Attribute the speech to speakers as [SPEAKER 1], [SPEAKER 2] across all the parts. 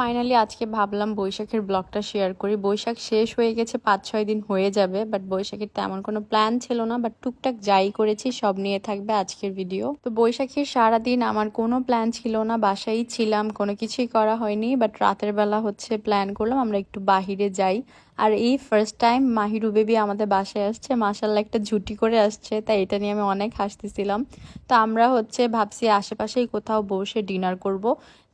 [SPEAKER 1] Finally আজকে ভাবলাম বৈশাখের ব্লগটা শেয়ার করি। বৈশাখ শেষ হয়ে গেছে, পাঁচ, ছয় দিন হয়ে যাবে বাট বৈশাখের তেমন কোনো প্ল্যান ছিল না বাট টুকটাক যাই করেছি, সব নিয়ে থাকবে আজকের ভিডিও তো বৈশাখীর সারাদিন আমার কোনো প্ল্যান ছিল না, বাসায় ছিলাম, কোনো কিছুই করা হয়নি বাট রাতের বেলা হচ্ছে প্ল্যান করলাম, আমরা একটু বাহিরে যাই। আর এই ফার্স্ট টাইম মাহিরু বেবি আমাদের বাসায় আসছে মাসাল্লাহ একটা ঝুটি করে আসছে, তাই এটা নিয়ে আমি অনেক হাসতেছিলাম। তো আমরা হচ্ছে ভাবছি আশেপাশেই কোথাও বসে ডিনার করব।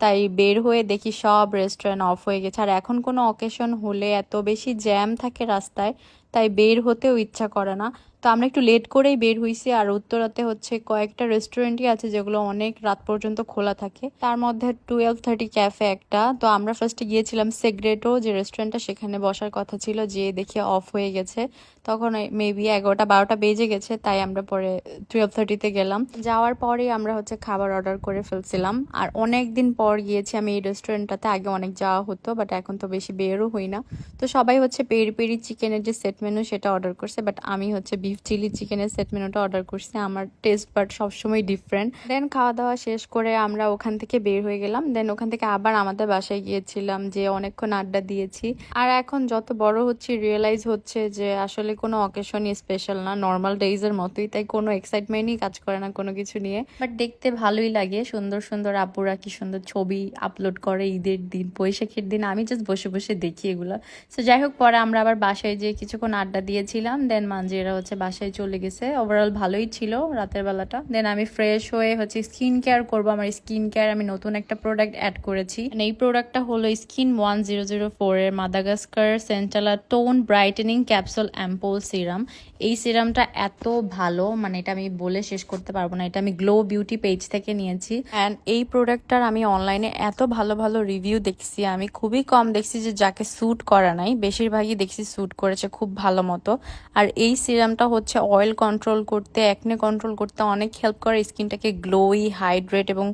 [SPEAKER 1] তাই বের হয়ে দেখি সব রেস্টুরেন্ট অফ হয়ে গেছে। আর এখন কোনো অকেশন হলে এত বেশি জ্যাম থাকে রাস্তায় তাই বের হতেও ইচ্ছা করে না। তো আমরা একটু লেট করেই বের হইছি আর উত্তরাতে হচ্ছে কয়েকটা রেস্টুরেন্টই আছে যেগুলো অনেক রাত পর্যন্ত খোলা থাকে। তার মধ্যে টুয়েলভ থার্টি ক্যাফে একটা। তো আমরা ফার্স্টে গিয়েছিলাম সেগ্রেটো যে রেস্টুরেন্টটা সেখানে বসার কথা ছিল যে দেখি অফ হয়ে গেছে। তখন মেবি এগারোটা, বারোটা বেজে গেছে, তাই আমরা পরে টুয়েলভ থার্টিতে গেলাম। যাওয়ার পরে আমরা হচ্ছে খাবার অর্ডার করে ফেলছিলাম। আর অনেক দিন পর গিয়েছি আমি এই রেস্টুরেন্টটাতে আগে অনেক যাওয়া হতো বাট এখন তো বেশি বেরও হই না। তো সবাই হচ্ছে পেরি পেরি চিকেনের যে সেট মেনু সেটা অর্ডার করছে বাট আমি হচ্ছে বিফ চিলি চিকেনের সেট মেনুটা অর্ডার করছি। আমার টেস্ট বাট সবসময় ডিফারেন্ট দেন খাওয়া দাওয়া শেষ করে আমরা ওখান থেকে বের হয়ে গেলাম। দেন ওখান থেকে আবার আমাদের বাসায় গিয়েছিলাম যে অনেকক্ষণ আড্ডা দিয়েছি। আর এখন যত বড় হচ্ছে রিয়েলাইজ হচ্ছে যে আসলে কোনো অকেশনই স্পেশাল না। নর্মাল ডেইজের মতোই, তাই কোনো এক্সাইটমেন্টই কাজ করে না কোনো কিছু নিয়ে। বাট দেখতে ভালোই লাগে। সুন্দর সুন্দর আপুরা কি সুন্দর ছবি আপলোড করে ঈদের দিন, বৈশাখের দিন। আমি জাস্ট বসে বসে দেখি এগুলো। সো যাই হোক, পরে আমরা আবার বাসায় যেয়ে কিছুক্ষণ আড্ডা দিয়েছিলাম দেন মাঞ্জিরা হচ্ছে বাসায় চলে গেছে। ওভারঅল ভালোই ছিল রাতের বেলাটা। দেন আমি ফ্রেশ হয়ে হচ্ছে স্কিন কেয়ার করব। আমার স্কিন কেয়ার আমি নতুন একটা প্রোডাক্ট অ্যাড করেছি। এই প্রোডাক্টটা হলো skin one zero zero four এর Madagascar centella tone brightening capsule ampoule serum এই সিরামটা এত ভালো মানে এটা আমি বলে শেষ করতে পারব না। এটা আমি গ্লো বিউটি পেজ থেকে নিয়েছি। অ্যান্ড এই প্রোডাক্টটার আমি অনলাইনে এত ভালো ভালো রিভিউ দেখছি। আমি খুবই কম দেখছি যে যাকে স্যুট করা নাই। বেশিরভাগই দেখছি স্যুট করেছে। খুব ভালো মতো। আর এই সিরামটা হচ্ছে অয়েল কন্ট্রোল করতে অ্যাকনে কন্ট্রোল করতে অনেক হেল্প করে স্কিনটাকে গ্লোই হাইড্রেট এবং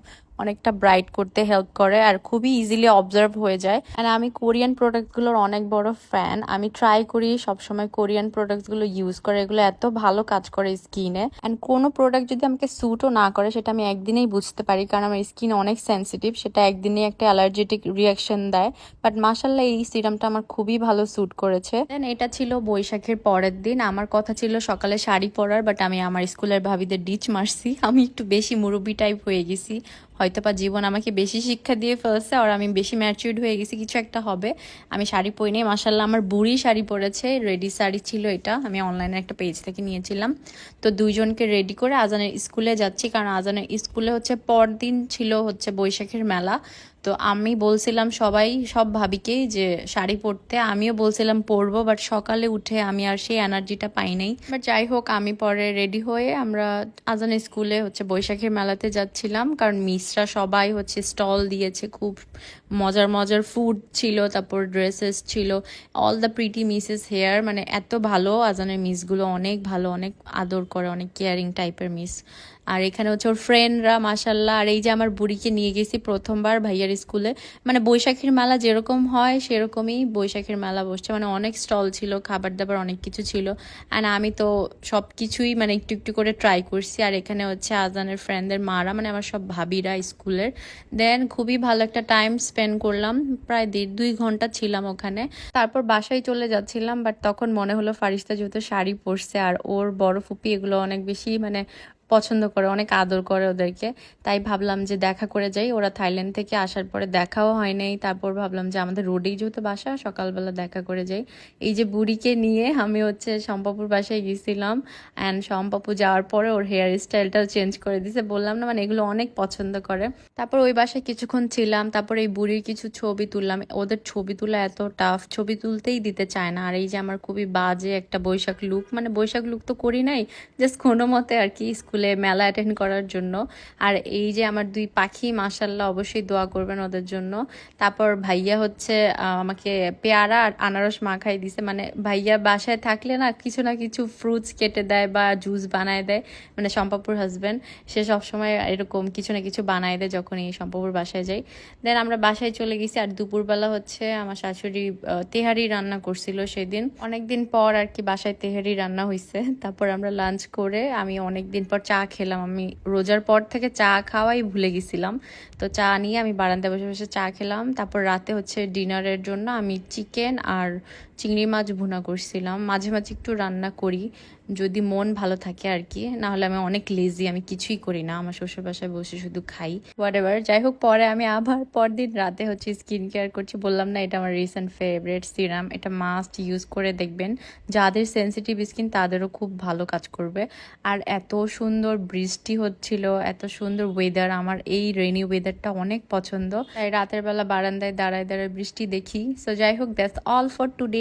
[SPEAKER 1] অনেকটা ব্রাইট করতে হেল্প করে আর খুবই ইজিলি অবজার্ভ হয়ে যায়। আর আমি কোরিয়ান প্রোডাক্টগুলোর অনেক বড় ফ্যান আমি ট্রাই করি, সবসময় কোরিয়ান প্রোডাক্টসগুলো ইউজ করে। এগুলো এত ভালো কাজ করে স্কিনে অ্যান্ড কোনো প্রোডাক্ট যদি আমাকে স্যুটও না করে, সেটা আমি একদিনেই বুঝতে পারি। কারণ আমার স্কিন অনেক সেন্সিটিভ সেটা একদিনেই একটা অ্যালার্জেটিক রিয়াকশন দেয়। বাট মাসাল্লাহ এই সিরামটা আমার খুবই ভালো স্যুট করেছে। দেন এটা ছিল বৈশাখের পরের দিন। আমার কথা ছিল সকালে শাড়ি পরার বাট আমি আমার স্কুলের ভাবিদের ডিচ মারছি। আমি একটু বেশি মুরব্বী টাইপ হয়ে গেছি। হয়তো বা জীবন আমাকে বেশি শিক্ষা দিয়ে ফেলছে, আর আমি বেশি ম্যাচিউর্ড হয়ে গেছি, কিছু একটা হবে। আমি শাড়ি পরি নেই মাসাল্লাহ আমার বুড়ি শাড়ি পরেছে রেডি শাড়ি ছিল এটা, আমি অনলাইনে একটা পেজ থেকে নিয়েছিলাম। তো দুজনকে রেডি করে আজানের স্কুলে যাচ্ছি, কারণ আজানের স্কুলে হচ্ছে পরদিন ছিল হচ্ছে বৈশাখের মেলা। তো আমি বলছিলাম সবাই, সব ভাবিকেই যে শাড়ি পরতে। আমিও বলছিলাম পরবো বাট সকালে উঠে আমি আর সেই এনার্জিটা পাই নাই। বাট যাই হোক, আমি পরে রেডি হয়ে আমরা আজান স্কুলে হচ্ছে বৈশাখের মেলাতে যাচ্ছিলাম, কারণ মিসরা সবাই হচ্ছে স্টল দিয়েছে খুব মজার মজার ফুড ছিল, তারপর ড্রেসেস ছিল all the pretty misses hair মানে এত ভালো আজানের মিসগুলো অনেক ভালো, অনেক আদর করে, অনেক কেয়ারিং টাইপের মিস আর এখানে হচ্ছে ওর ফ্রেন্ডরা মাসাল্লাহ আর এই যে আমার বুড়িকে নিয়ে গেছি প্রথমবার ভাইয়ার স্কুলে মানে বৈশাখীর মেলা যেরকম হয়, সেরকমই বৈশাখীর মেলা বসছে মানে অনেক স্টল ছিল খাবার দাবার অনেক কিছু ছিল অ্যান্ড আমি তো সব কিছুই মানে একটু একটু করে ট্রাই করছি, আর এখানে হচ্ছে আজানের ফ্রেন্ডদের মারা মানে আমার সব ভাবিরা স্কুলের দেন খুবই ভালো একটা টাইম স্পেন্ড করলাম, প্রায় দেড়, দুই ঘণ্টা ছিলাম ওখানে। তারপর বাসায় চলে যাচ্ছিলাম বাট তখন মনে হলো ফারিস্তা যেহেতু শাড়ি পরছে আর ওর বড় ফুপি এগুলো অনেক বেশি মানে পছন্দ করে, অনেক আদর করে ওদেরকে। তাই ভাবলাম যে দেখা করে যাই। ওরা থাইল্যান্ড থেকে আসার পরে দেখাও হয় নাই। তারপর ভাবলাম যে আমাদের রোডেই যেহেতু বাসা, সকালবেলা দেখা করে যাই। এই যে বুড়িকে নিয়ে আমি হচ্ছে শম্পাপুর বাসায় গেছিলাম অ্যান্ড সম্পাপু যাওয়ার পরে ওর হেয়ার স্টাইলটাও চেঞ্জ করে দিছে। বললাম না মানে এগুলো অনেক পছন্দ করে। তারপর ওই বাসায় কিছুক্ষণ ছিলাম। তারপর এই বুড়ির কিছু ছবি তুললাম। ওদের ছবি তোলা এত টাফ ছবি তুলতেই দিতে চায় না। আর এই যে আমার খুবই বাজে একটা বৈশাখ লুক মানে বৈশাখ লুক তো করি নাই জাস্ট কোনো মতে আর কি স্কুলে মেলা অ্যাটেন্ড করার জন্য। আর এই যে আমার দুই পাখি মাসাল্লাহ অবশ্যই দোয়া করবেন ওদের জন্য। তারপর ভাইয়া হচ্ছে আমাকে পেয়ারা আর আনারস মাখাই দিছে। মানে ভাইয়া বাসায় থাকলে না কিছু না কিছু ফ্রুটস কেটে দেয় বা জুস বানায় দেয়। মানে সম্পাপুর হাজব্যান্ড সে সবসময় এরকম কিছু না কিছু বানায় দেয় যখন এই সম্পাপুর বাসায় যাই। দেন আমরা বাসায় চলে গেছি আর দুপুরবেলা হচ্ছে আমার শাশুড়ি তেহারি রান্না করছিল সেদিন। অনেকদিন পর আর কি বাসায় তেহারি রান্না হয়েছে তারপর আমরা লাঞ্চ করে আমি অনেকদিন পর চা খেলাম। আমি রোজার পর থেকে চা খাওয়াই ভুলে গেছিলাম। তো চা নিয়ে আমি বারান্দায় বসে বসে চা খেলাম। তারপর রাতে হচ্ছে ডিনারের জন্য আমি চিকেন আর চিংড়ি মাছ ভুনা করছিলাম। মাঝে মাঝে একটু রান্না করি, যদি মন ভালো থাকে আর কি না হলে আমি অনেক লেজি আমি কিছুই করি না। আমার শ্বশুর বাসায় বসে শুধু খাই। হোয়াট এভার যাই হোক, পরে আমি আবার পরদিন রাতে হচ্ছে স্কিন কেয়ার করছি। বললাম, না, এটা আমার রিসেন্ট ফেভারিট সিরাম এটা মাস্ট ইউজ করে দেখবেন। যাদের সেন্সিটিভ স্কিন তাদেরও খুব ভালো কাজ করবে। আর এত সুন্দর বৃষ্টি হচ্ছিল, এত সুন্দর ওয়েদার আমার এই রেনি ওয়েদারটা অনেক পছন্দ। তাই রাতের বেলা বারান্দায় দাঁড়ায় দাঁড়ায় বৃষ্টি দেখি। সো যাই হোক that's all for today